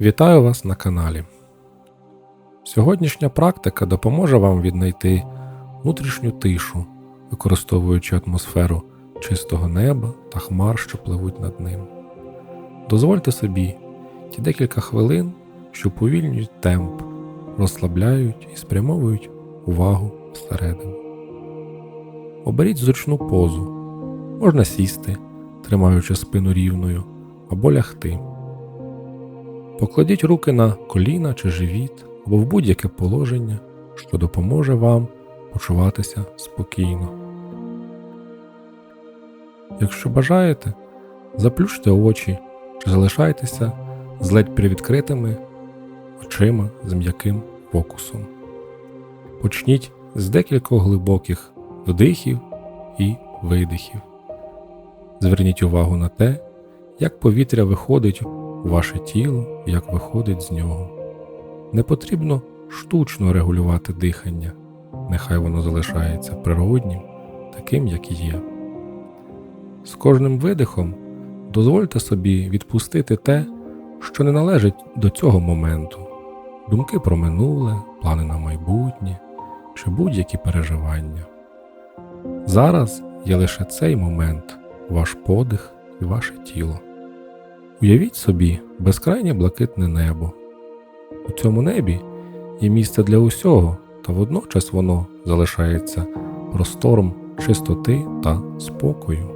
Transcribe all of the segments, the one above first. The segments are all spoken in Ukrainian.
Вітаю вас на каналі. Сьогоднішня практика допоможе вам віднайти внутрішню тишу, використовуючи атмосферу чистого неба та хмар, що пливуть над ним. Дозвольте собі ті декілька хвилин, що повільнюють темп, розслабляють і спрямовують увагу всередину. Оберіть зручну позу. Можна сісти, тримаючи спину рівною, або лягти. Покладіть руки на коліна чи живіт або в будь-яке положення, що допоможе вам почуватися спокійно. Якщо бажаєте, заплющте очі чи залишайтеся з ледь привідкритими очима з м'яким фокусом. Почніть з декількох глибоких вдихів і видихів. Зверніть увагу на те, як повітря виходить ваше тіло, як виходить з нього. Не потрібно штучно регулювати дихання, нехай воно залишається природнім, таким, як є. З кожним видихом дозвольте собі відпустити те, що не належить до цього моменту, думки про минуле, плани на майбутнє чи будь-які переживання. Зараз є лише цей момент, ваш подих і ваше тіло. Уявіть собі безкрайнє блакитне небо. У цьому небі є місце для усього, та водночас воно залишається простором чистоти та спокою.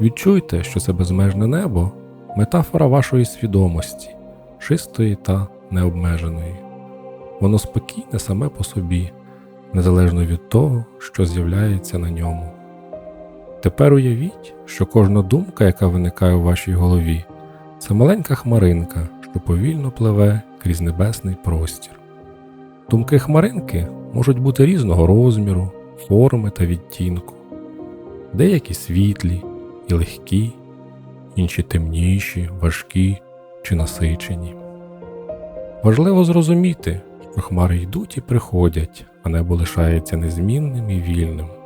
Відчуйте, що це безмежне небо метафора вашої свідомості, чистої та необмеженої. Воно спокійне саме по собі, незалежно від того, що з'являється на ньому. Тепер уявіть, що кожна думка, яка виникає у вашій голові, це маленька хмаринка, що повільно пливе крізь небесний простір. Думки хмаринки можуть бути різного розміру, форми та відтінку, деякі світлі і легкі, інші темніші, важкі чи насичені. Важливо зрозуміти, що хмари йдуть і приходять, а небо лишається незмінним і вільним.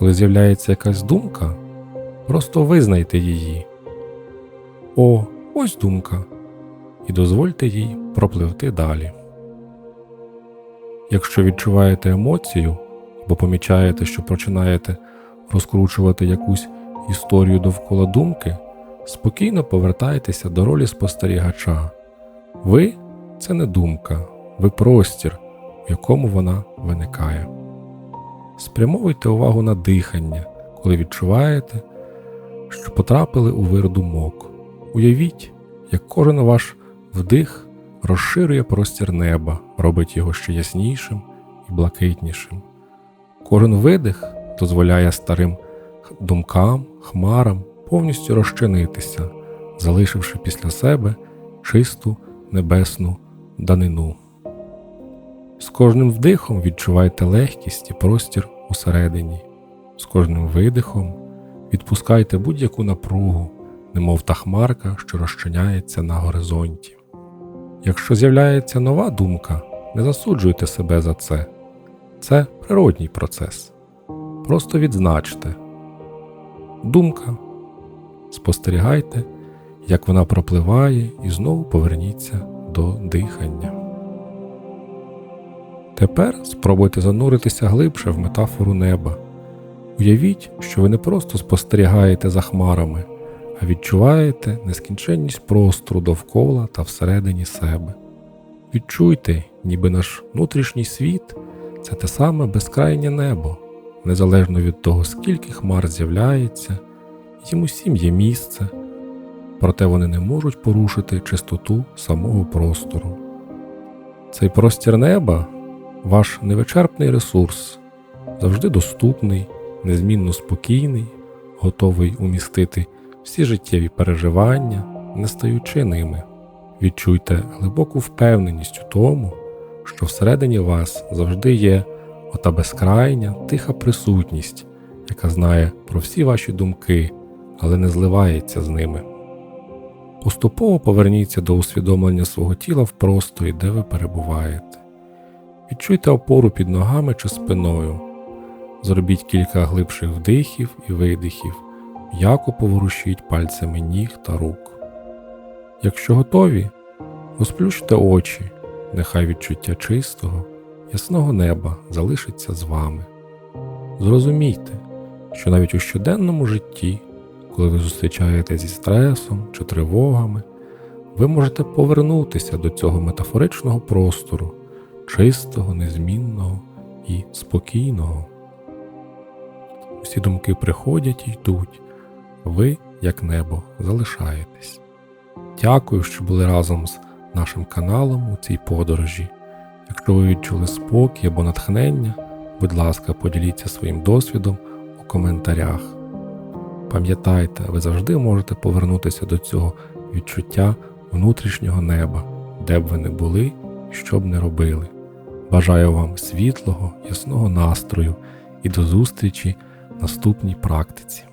Коли з'являється якась думка, просто визнайте її. О, ось думка, і дозвольте їй пропливти далі. Якщо відчуваєте емоцію або помічаєте, що починаєте розкручувати якусь історію довкола думки, спокійно повертайтеся до ролі спостерігача. Ви це не думка, ви простір, в якому вона виникає. Спрямовуйте увагу на дихання, коли відчуваєте, що потрапили у вир думок. Уявіть, як кожен ваш вдих розширює простір неба, робить його ще яснішим і блакитнішим. Кожен видих дозволяє старим думкам, хмарам повністю розчинитися, залишивши після себе чисту небесну данину. З кожним вдихом відчувайте легкість і простір усередині, з кожним видихом відпускайте будь-яку напругу, немов та хмарка, що розчиняється на горизонті. Якщо з'являється нова думка, не засуджуйте себе за це. Це природній процес. Просто відзначте. Думка. Спостерігайте, як вона пропливає, і знову поверніться до дихання. Тепер спробуйте зануритися глибше в метафору неба. Уявіть, що ви не просто спостерігаєте за хмарами, а відчуваєте нескінченність простору довкола та всередині себе. Відчуйте, ніби наш внутрішній світ це те саме безкрайнє небо, незалежно від того, скільки хмар з'являється, їм усім є місце, проте вони не можуть порушити чистоту самого простору. Цей простір неба ваш невичерпний ресурс, завжди доступний, незмінно спокійний, готовий умістити всі життєві переживання, не стаючи ними. Відчуйте глибоку впевненість у тому, що всередині вас завжди є ота безкрайня, тиха присутність, яка знає про всі ваші думки, але не зливається з ними. Поступово поверніться до усвідомлення свого тіла в просторі, де ви перебуваєте. Відчуйте опору під ногами чи спиною. Зробіть кілька глибших вдихів і видихів, м'яко поворушіть пальцями ніг та рук. Якщо готові, розплющте очі, нехай відчуття чистого, ясного неба залишиться з вами. Зрозумійте, що навіть у щоденному житті, коли ви зустрічаєтеся зі стресом чи тривогами, ви можете повернутися до цього метафоричного простору, чистого, незмінного і спокійного. Усі думки приходять і йдуть, ви, як небо, залишаєтесь. Дякую, що були разом з нашим каналом у цій подорожі. Якщо ви відчули спокій або натхнення, будь ласка, поділіться своїм досвідом у коментарях. Пам'ятайте, ви завжди можете повернутися до цього відчуття внутрішнього неба, де б ви не були і що б не робили. Бажаю вам світлого, ясного настрою і до зустрічі в наступній практиці.